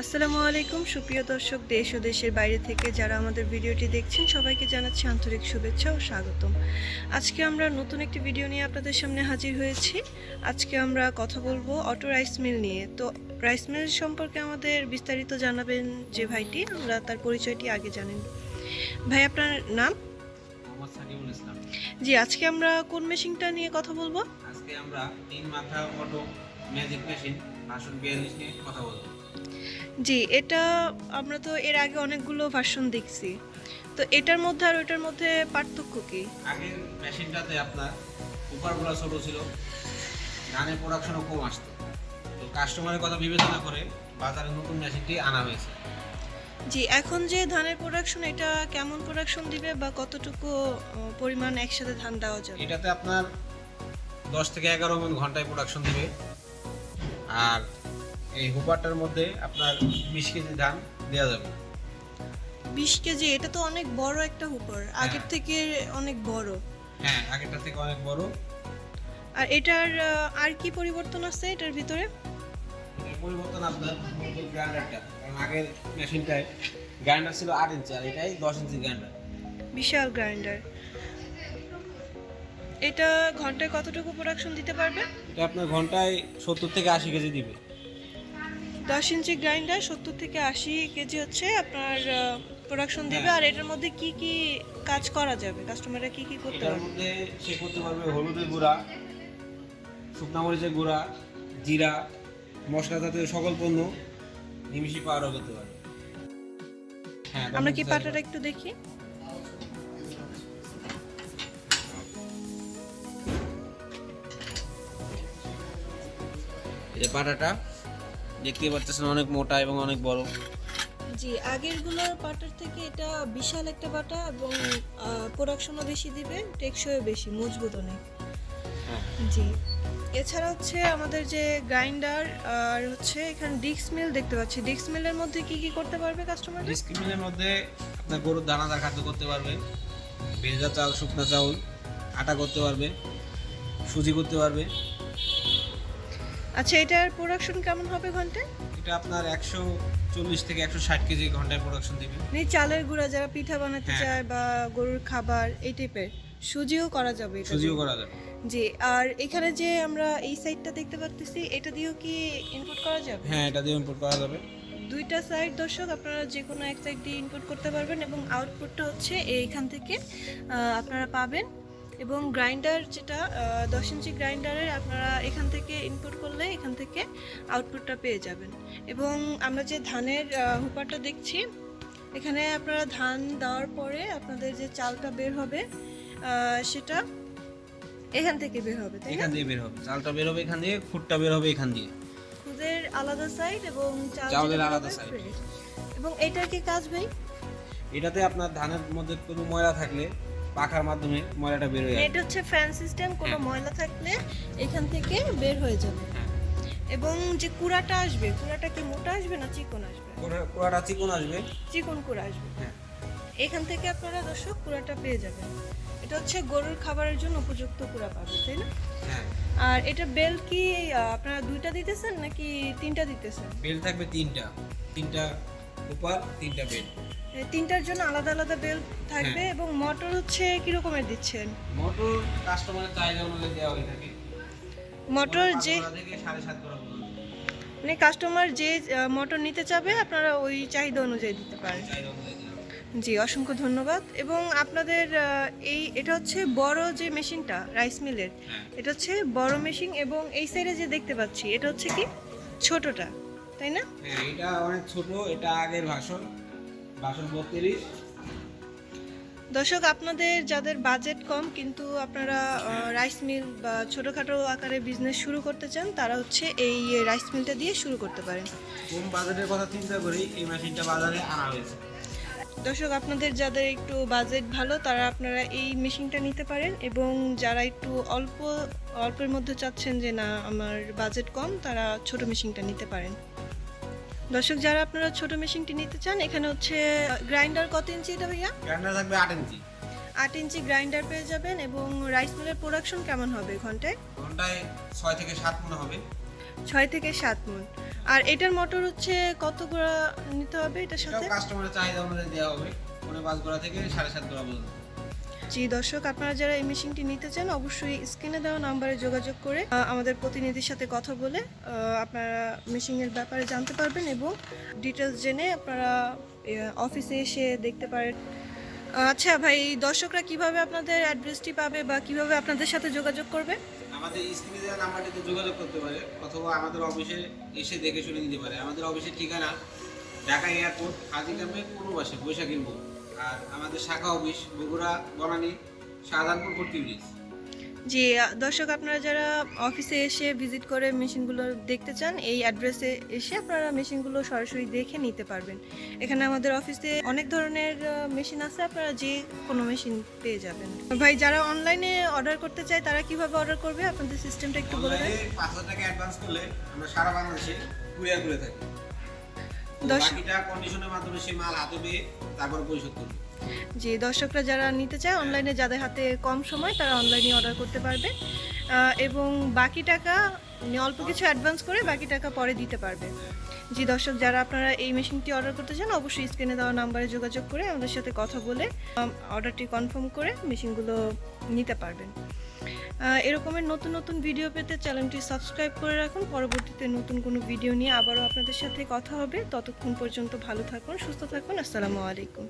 আসসালামু আলাইকুম সুপ্রিয় দর্শক দেশ ও দেশের বাইরে থেকে যারা আমাদের ভিডিওটি দেখছেন সবাইকে জানাচ্ছি আন্তরিক শুভেচ্ছা ও স্বাগতম। আজকে আমরা নতুন একটি ভিডিও নিয়ে আপনাদের সামনে হাজির হয়েছি। আজকে আমরা কথা বলব অটো রাইস মিল নিয়ে। তো রাইস মিল সম্পর্কে আমাদের বিস্তারিত জানাবেন যে ভাইটি আমরা তার পরিচয়টি আগে জানেন ভাই আপনার নাম? জি আজকে আমরা কোন মেশিনটা নিয়ে কথা বলব? আজকে আমরা তিন মাথা অটো ম্যাজিক মেশিন বাসন বিয়াল্লিশ নিয়ে কথা বলব। জি এটা আমরা তো এর আগে অনেকগুলো ভার্সন দেখছি। তো এটার মধ্যে আর ওইটার মধ্যে পার্থক্য কি? আগের মেশিনটাতে আপনার উপরগুলো ছোটো ছিল ধানের প্রোডাকশনও কম আসতো। তো কাস্টমারের কথা বিবেচনা করে বাজারে নতুন মেশিনটি আনা হয়েছে। জি এখন যে ধানের প্রোডাকশন এটা কেমন প্রোডাকশন দিবে বা কতটুকু পরিমাণ একসাথে ধান দেওয়া যাবে? এটাতে আপনার দশ থেকে এগারো মন ঘন্টায় প্রোডাকশন দিবে। আর এই হুপারটার মধ্যে আপনার বিশ কেজি ধান দেওয়া যাবে। বিশ কেজি এটা তো অনেক বড় একটা হুপার। আগের থেকে অনেক বড়। হ্যাঁ আগেরটা থেকে অনেক বড়। আর এটার আর কি পরিবর্তন আছে এটার ভিতরে? পরিবর্তন আপনার গ্রাইন্ডারটা। কারণ আগের মেশিনটায় গ্রাইন্ডার ছিল আট ইঞ্চি আর এটাই দশ ইঞ্চি গ্রাইন্ডার। বিশাল গ্রাইন্ডার। এটা ঘন্টায় কতটুকু প্রোডাকশন দিতে পারবে? এটা আপনার ঘন্টায় সত্তর থেকে আশি কেজি দিবে। দশ ইঞ্চি গ্রাইন্ডার সত্তর থেকে আশি কেজি হচ্ছে আপনার প্রোডাকশন দিবে। হ্যাঁ। আর এটার মধ্যে কি কি কাজ করা যাবে? কাস্টমাররা কি কি করতে পারবে? মধ্যে সে করতে পারবে হলুদের গুঁড়া শুকনা মরিচের গুঁড়া জিরা মশলা জাতীয় সকল পণ্য নিমিশি পাওয়ারও করতে পারবে। হ্যাঁ আমরা কি পাটাটা একটু দেখি? এই পাটাটা দেখতে পাচ্ছেন অনেক মোটা এবং অনেক বড়। জি আগেরগুলোর পাটার থেকে এটা বিশাল একটা বাটা এবং প্রোডাকশনও বেশি দিবে টেকসইও বেশি মজবুত অনেক। হ্যাঁ। জি। এছাড়া হচ্ছে আমাদের যে গ্রাইন্ডার আর হচ্ছে এখানে ডিক্স মিল দেখতে পাচ্ছি। ডিক্স মিলের মধ্যে কি কি করতে পারবে কাস্টমার ডিক্স মিলের মধ্যে আপনার গরুর দানাদার খাদ্য করতে পারবে ভেজা চাল শুকনা চাউল আটা করতে পারবে সুজি করতে পারবে আচ্ছা এটার প্রোডাকশন কেমন হবে ঘন্টায়? এটা আপনার একশো চল্লিশ থেকে একশো ষাট কেজি ঘন্টায় প্রোডাকশন দিবে। মানে চালের গুঁড়া যারা পিঠা বানাতে হ্যাঁ। চায় বা গরুর খাবার এই টাইপের সুজিও করা যাবে এটা সুজিও করা যাবে। জি আর এখানে যে আমরা এই সাইডটা দেখতে পাচ্ছি এটা দিয়েও কি ইনপুট করা যাবে? হ্যাঁ এটা দিয়ে ইম্পোর্ট করা যাবে। দুইটা সাইড দর্শক আপনারা যে কোনো এক সাইড দিয়ে ইনপুট করতে পারবেন এবং আউটপুটটা হচ্ছে এইখান থেকে আপনারা পাবেন। এবং গ্রাইন্ডার যেটা দশ ইঞ্চি গ্রাইন্ডারের আপনারা এখান থেকে ইনপুট করলে এখান থেকে আউটপুটটা পেয়ে যাবেন। এবং আমরা যে ধানের হুপারটা দেখছি এখানে আপনারা ধান দেওয়ার পরে আপনাদের যে চালটা বের হবে সেটা এখান থেকে বের হবে তাই এখান দিয়ে বের হবে। চালটা বের হবে এখান দিয়ে খুঁটটা বের হবে এখান দিয়ে। খুদের আলাদা সাইড এবং চাল চাউলের আলাদা fresh। এবং এটার কি কাজ ভাই? এটাতে আপনার ধানের মধ্যে কোনো ময়লা থাকলে পাখার মাধ্যমে ময়লাটা বের হয়ে যাবে এটা হচ্ছে ফ্যান সিস্টেম কোনো হ্যাঁ। ময়লা থাকলে এখান থেকে বের হয়ে যাবে। হ্যাঁ। এবং যে কুড়াটা আসবে কুড়াটা কি মোটা আসবে না চিকন আসবে? পুরোটা চিকন আসবে। চিকন কুড়া আসবে। হ্যাঁ। এখান থেকে আপনারা দর্শক কুড়াটা পেয়ে যাবেন। এটা হচ্ছে গরুর খাবারের জন্য উপযুক্ত কুড়া পাবে তাই না? হ্যাঁ। আর এটা বেল কি আপনারা দুইটা দিতেছেন নাকি তিনটা দিতেছেন? বেল থাকবে তিনটা। তিনটা উপর তিনটা বেল। তিনটার জন্য আলাদা আলাদা বেল থাকবে হ্যাঁ। এবং মোটর হচ্ছে কি রকমের দিচ্ছেন? মটর কাস্টমারের চাহিদা অনুযায়ী দেওয়া হয়ে থাকে। মোটর যে মানে কাস্টমার যে মোটর নিতে চাবে আপনারা ওই চাহিদা অনুযায়ী দিতে পারেন। জি অসংখ্য ধন্যবাদ। এবং আপনাদের এই এটা হচ্ছে বড় যে মেশিনটা রাইস মিলের হ্যাঁ। এটা হচ্ছে বড় মেশিন এবং এই সাইডে যে দেখতে পাচ্ছি এটা হচ্ছে কি? ছোটটা তাই না? হ্যাঁ এটা অনেক ছোট এটা আগের ভাষণ। বত্রিশ। দর্শক আপনাদের যাদের বাজেট কম কিন্তু আপনারা রাইস মিল বা ছোটোখাটো আকারে বিজনেস শুরু করতে চান তারা হচ্ছে এই রাইস মিলটা দিয়ে শুরু করতে পারেন। কম বাজেটের কথা চিন্তা করেই এই মেশিনটা বাজারে আনা হয়েছে? দর্শক আপনাদের যাদের একটু বাজেট ভালো তারা আপনারা এই মেশিনটা নিতে পারেন এবং যারা একটু অল্প অল্পের মধ্যে চাচ্ছেন যে না আমার বাজেট কম তারা ছোট মেশিনটা নিতে পারেন। দর্শক যারা আপনারা ছোট মেশিনটি নিতে চান এখানে হচ্ছে গ্রাইন্ডার কত ইঞ্চি এটা ভাইয়া? গ্রাইন্ডার থাকবে আট ইঞ্চি। আট ইঞ্চি গ্রাইন্ডার পেয়ে যাবেন এবং রাইস মিলের প্রোডাকশন কেমন হবে ঘন্টায়? ঘন্টায় ছয় থেকে সাত মনে হবে। ছয় থেকে সাত মন। আর এটার মোটর হচ্ছে কত গোড়া নিতে হবে এটার সাথে? কাস্টমারের চাহিদা অনুযায়ী দেওয়া হবে। পনেরো পাঁচ গোড়া থেকে সাড়ে সাত গোড়া পর্যন্ত। জি, দর্শক, আপনারা যারা এই মেশিনটি নিতে চান, অবশ্যই স্ক্রিনে দেওয়া নাম্বারে যোগাযোগ করে আমাদের প্রতিনিধির সাথে কথা বলে আপনারা মেশিনের ব্যাপারে জানতে পারবেন এবং ডিটেলস জেনে আপনারা অফিসে এসে দেখতে পারেন। আচ্ছা ভাই, দর্শকরা কীভাবে আপনাদের অ্যাড্রেসটি পাবে বা কীভাবে আপনাদের সাথে যোগাযোগ করবে? আমাদের স্ক্রিনে দেওয়া নাম্বারটিতে যোগাযোগ করতে পারে, অথবা আমাদের অফিসে এসে দেখে শুনে নিতে পারে। আমাদের অফিসের ঠিকানা ঢাকা এয়ারপোর্ট, হাজিগ্রামের পূর্ব পাশে বৈশাখীর মোড়। আর আমাদের শাখা অফিস বগুড়া বনানী শাহজাহানপুর ভর্তি ব্রিজ জি দর্শক আপনারা যারা অফিসে এসে ভিজিট করে মেশিনগুলো দেখতে চান এই অ্যাড্রেসে এসে আপনারা মেশিনগুলো সরাসরি দেখে নিতে পারবেন। এখানে আমাদের অফিসে অনেক ধরনের মেশিন আছে আপনারা যে কোনো মেশিন পেয়ে যাবেন। ভাই যারা অনলাইনে অর্ডার করতে চায় তারা কীভাবে অর্ডার করবে? আপনাদের সিস্টেমটা একটু বলে দেন। পাঁচ হাজার টাকা অ্যাডভান্স করলে আমরা সারা বাংলাদেশে কুরিয়ার করে থাকি। বাকিটা কন্ডিশনের মাধ্যমে সে মাল হাতে পেয়ে তারপর পরিশোধ করবে। জি দর্শকরা যারা নিতে চায় অনলাইনে যাদের হাতে কম সময় তারা অনলাইনে অর্ডার করতে পারবে। এবং বাকি টাকা অল্প কিছু অ্যাডভান্স করে বাকি টাকা পরে দিতে পারবে। জি, দর্শক, যারা আপনারা এই মেশিনটি অর্ডার করতে চান, অবশ্যই স্ক্রিনে দেওয়া নাম্বারে যোগাযোগ করে আমাদের সাথে কথা বলে অর্ডারটি কনফার্ম করে মেশিনগুলো নিতে পারবেন। এরকমের নতুন নতুন ভিডিও পেতে চ্যানেলটি সাবস্ক্রাইব করে রাখুন। পরবর্তীতে নতুন কোনো ভিডিও নিয়ে আবারও আপনাদের সাথে কথা হবে। ততক্ষণ পর্যন্ত ভালো থাকুন, সুস্থ থাকুন। আসসালামু আলাইকুম।